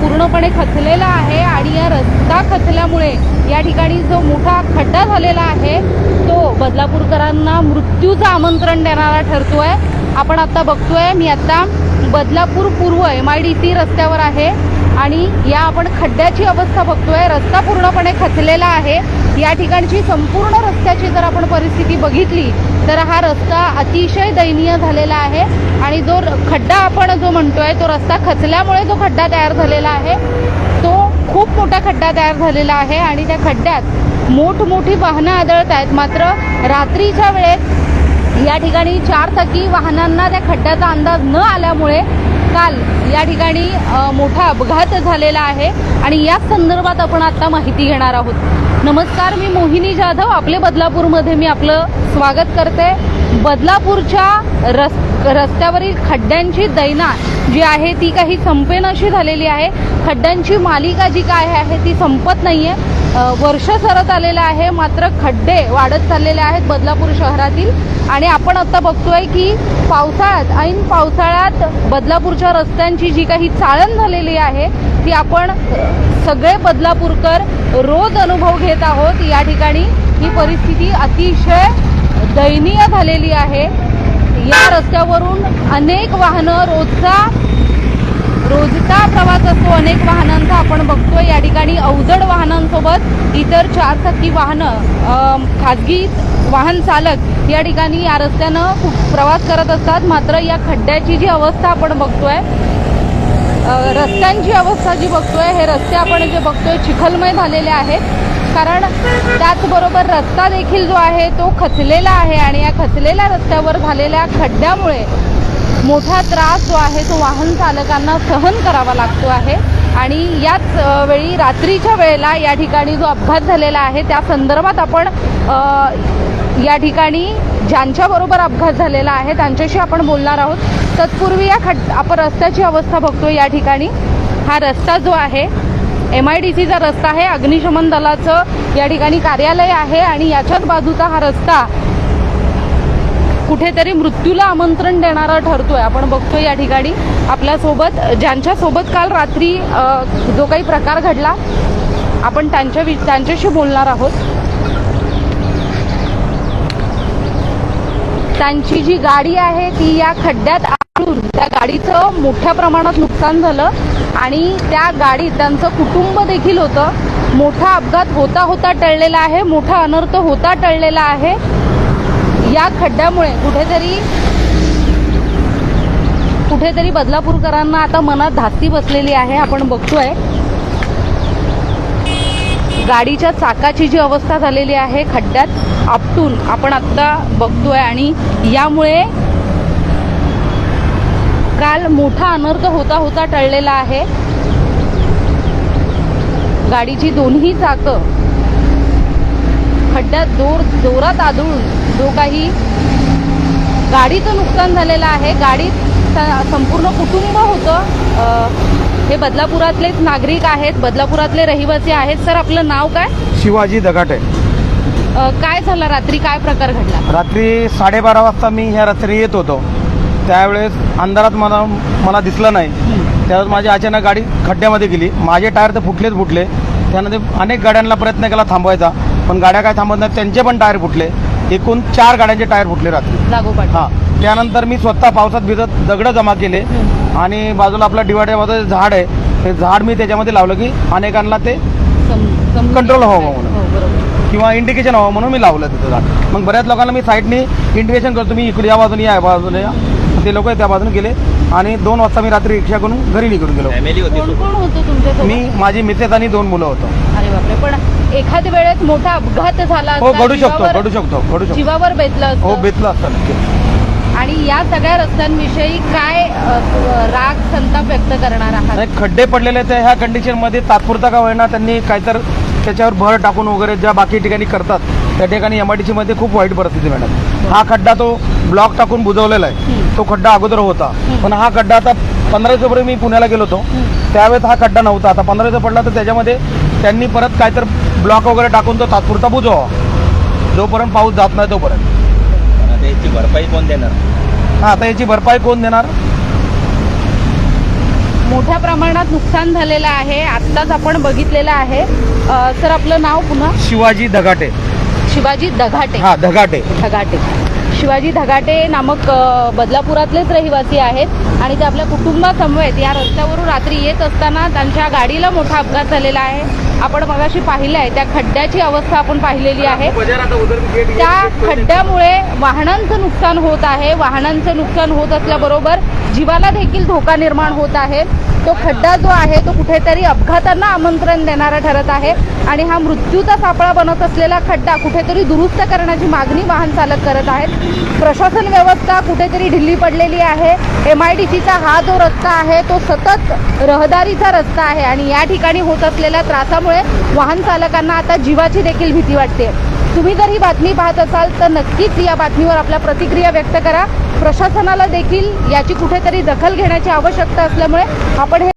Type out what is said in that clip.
पूर्णपणे खचलेला आहे आणि या रस्ता खचल्यामुळे या ठिकाणी जो मोठा खड्डा झालेला आहे तो बदलापूरकरांना मृत्यूचं आमंत्रण देणारा ठरतो आहे आपण आत्ता बघतोय मी आत्ता बदलापूर पूर्व एम आय डी सी रस्त्यावर आहे आणि या आपण खड्ड्याची अवस्था बघतोय. रस्ता पूर्णपणे खचलेला आहे. या ठिकाणची संपूर्ण रस्त्याची जर आपण परिस्थिती बघितली तर हा रस्ता अतिशय दयनीय झालेला आहे. आणि जो र- खड्डा आपण जो म्हणतोय तो रस्ता खचल्यामुळे जो खड्डा तयार झालेला आहे तो खूप मोठा खड्डा तयार झालेला आहे. आणि त्या खड्ड्यात मोठमोठी वाहनं आदळत आहेत. मात्र रात्रीच्या वेळेत या ठिकाणी चार चाकी वाहनांना त्या खड्ड्याचा अंदाज न आल्यामुळे काल या ठिकाणी मोठा अपघात झालेला आहे आणि या संदर्भात आपण आता माहिती घेणार आहोत. नमस्कार मी मोहिनी जाधव. आपले बदलापूरमध्ये मी आपलं स्वागत करते. बदलापूरच्या रस रस्त्यावरील खड्ड्यांची दैना जी आहे ती काही संपेनाशी झालेली आहे. खड्ड्यांची मालिका जी काय आहे ती संपत नाही आहे वर्ष सरत आलेलं आहे मात्र खड्डे वाढत चाललेले आहेत बदलापूर शहरातील. आणि आपण आता बघतोय की पावसाळ्यात ऐन पावसाळ्यात बदलापूरच्या रस्त्यांची जी काही चाळण झालेली आहे ती आपण सगळे बदलापूरकर रोज अनुभव घेत आहोत. या ठिकाणी ही परिस्थिती अतिशय दयनीय झालेली आहे. या रस्त्यावरून अनेक वाहनं रोजचा रोजचा प्रवास असतो. अनेक वाहनांचा आपण बघतोय. या ठिकाणी अवजड वाहनांसोबत इतर चारचाकी वाहनं खाजगी वाहन चालक या ठिकाणी या रस्त्यानं खूप प्रवास करत असतात. मात्र या खड्ड्याची जी अवस्था आपण बघतोय रस्त्यांची अवस्था जी बघतोय हे रस्ते आपण जे बघतोय चिखलमय झालेले आहेत. कारण त्याचबरोबर रस्ता देखील जो आहे तो खचलेला आहे आणि या खचलेल्या रस्त्यावर झालेल्या खड्ड्यामुळे मोठा त्रास जो आहे तो वाहन चालकांना सहन करावा लागतो आहे. आणि याच वेळी रात्रीच्या वेळेला या ठिकाणी जो अपघात झालेला आहे त्या संदर्भात आपण या ठिकाणी ज्यांच्याबरोबर अपघात झालेला आहे त्यांच्याशी आपण बोलणार आहोत. तत्पूर्वी या खड आपण रस्त्याची अवस्था बघतो या ठिकाणी. हा रस्ता जो आहे एम आय डी सीचा रस्ता आहे. अग्निशमन दलाचं या ठिकाणी कार्यालय आहे आणि याच्याच बाजूचा हा रस्ता कुठेतरी मृत्यूला आमंत्रण देणारा ठरतोय. आपण बघतोय या ठिकाणी आपल्यासोबत ज्यांच्यासोबत काल रात्री जो काही प्रकार घडला आपण त्यांच्या त्यांच्याशी बोलणार आहोत. त्यांची जी गाडी आहे ती या खड्ड्यात आडून त्या गाडीचं मोठ्या प्रमाणात नुकसान झालं आणि त्या गाडीत त्यांचं कुटुंब देखील होतं. मोठा अपघात होता होता टळलेला आहे मोठा अनर्थ होता टळलेला आहे. या खड्ड्यामुळे कुठेतरी कुठेतरी बदलापूरकरांना आता मनात धास्ती बसलेली आहे. आपण बघतोय. गाडीच्या चाकाची जी अवस्था झालेली आहे खड्ड्यात आपटून आपण आत्ता बघतोय आणि यामुळे काल मोठा अनर्थ होता होता टळलेला आहे. गाडीची दोन्ही चाकं खड्ड्यात जोर जोरात आदळून जो काही गाडीचं नुकसान झालेलं आहे. गाडीत संपूर्ण कुटुंब होतं. हे बदलापुरातलेच नागरिक आहेत बदलापुरातले रहिवासी आहेत. सर आपलं नाव काय? शिवाजी दगाटे. काय झालं रात्री? काय प्रकार घडला? रात्री साडेबारा वाजता मी ह्या रस्त्याने येत होतो. त्यावेळेस अंधारात मला मला दिसलं नाही. त्यावेळेस माझी अचानक गाडी खड्ड्यामध्ये गेली. माझे टायर तर फुटलेच फुटले. त्यानंतर अनेक गाड्यांना प्रयत्न केला थांबवायचा पण गाड्या काय थांबत नाही त्यांचे पण टायर फुटले. एकूण चार गाड्यांचे टायर फुटले रात्री. हां. त्यानंतर मी स्वतः पावसात भिजत दगडं जमा केले. आणि बाजूला आपला डिवायडरमध्ये झाड आहे ते झाड मी त्याच्यामध्ये लावलं की अनेकांना ते येत. व्हावं. म्हणून. हो. किंवा इंडिकेशन हवं म्हणून मी लावलं तिथं झाड. मग बऱ्याच लोकांना मी साईडनी इंडिकेशन करतो. मी इकडे या बाजूने या बाजूने या. ते लोक त्या बाजूने गेले आणि दोन वाजता मी रात्री रिक्षा करून घरी निघून गेलो. फॅमिली होती कोण सोबत. कोण होतं तुमच्या मी माझी मिसेस आणि दोन मुलं होतो. अरे बापरे पण एखाद्या वेळेस मोठा अपघात झाला हो असता, घडू शकतो जीवावर- घडू शकतो घडू शकतो. जीवावर बेतलं हो बेतलं असतं नक्की. आणि या सगळ्या रस्त्यांविषयी काय अ, राग संताप व्यक्त करणार आहात? नाही खड्डे पडलेले ते ह्या कंडिशनमध्ये तात्पुरता का होईना त्यांनी काहीतर त्याच्यावर भर टाकून वगैरे ज्या बाकी ठिकाणी करतात त्या ठिकाणी एम आय डी मध्ये खूप वाईट परिस्थिती मॅडम. हा खड्डा तो ब्लॉक टाकून बुजवलेला आहे. तो खड्डा अगोदर होता. पण हा खड्डा आता पंधरा दिवसापूर्वी मी पुण्याला गेलो होतो. त्यावेळेस हा खड्डा नव्हता. आता पंधरा दिवस पडला तर त्याच्यामध्ये त्यांनी परत काहीतर ब्लॉक वगैरे टाकून तो तात्पुरता बुजवावा. जोपर्यंत पाऊस जात नाही तोपर्यंत. आता याची भरपाई कोण देणार? हा आता याची भरपाई कोण देणार? मोठ्या प्रमाणात नुकसान झालेलं आहे. आत्ताच आपण बघितलेलं आहे. अ, सर आपलं नाव पुन्हा? शिवाजी धगाटे शिवाजी दघाटे हा धगाटे धगाटे शिवाजी धगाटे नामक बदलापुरातलेच रहिवासी आहेत आणि ते आपल्या कुटुंबासमवेत या रस्त्यावरून रात्री येत असताना त्यांच्या गाडीला मोठा अपघात झालेला आहे. आपण मगाशी पाहिलं आहे त्या खड्ड्याची अवस्था आपण पाहिलेली आहे. त्या खड्ड्यामुळे वाहनांचं नुकसान होत आहे. वाहनांचं नुकसान होत असल्याबरोबर जीवाला देखील धोका निर्माण होत आहे. तो खड्डा जो आहे तो कुठेतरी अपघातांना आमंत्रण देणारा ठरत आहे. आणि हा मृत्यूचा सापळा बनत असलेला खड्डा कुठेतरी दुरुस्त करण्याची मागणी वाहन चालक करत आहेत. प्रशासन व्यवस्था कुठेतरी ढिल्ली पडलेली आहे. एम आय डी सीचा हा जो रस्ता आहे तो सतत रहदारीचा रस्ता आहे. आणि या ठिकाणी होत असलेल्या त्रासामुळे वाहन चालकांना आता जीवाची देखील भीती वाटते. तुम्ही जर ही बातमी पाहत असाल तर नक्कीच या बातमीवर आपल्या प्रतिक्रिया व्यक्त करा. प्रशासनाला देखील याची कुठेतरी दखल घेण्याची आवश्यकता असल्यामुळे आपण हे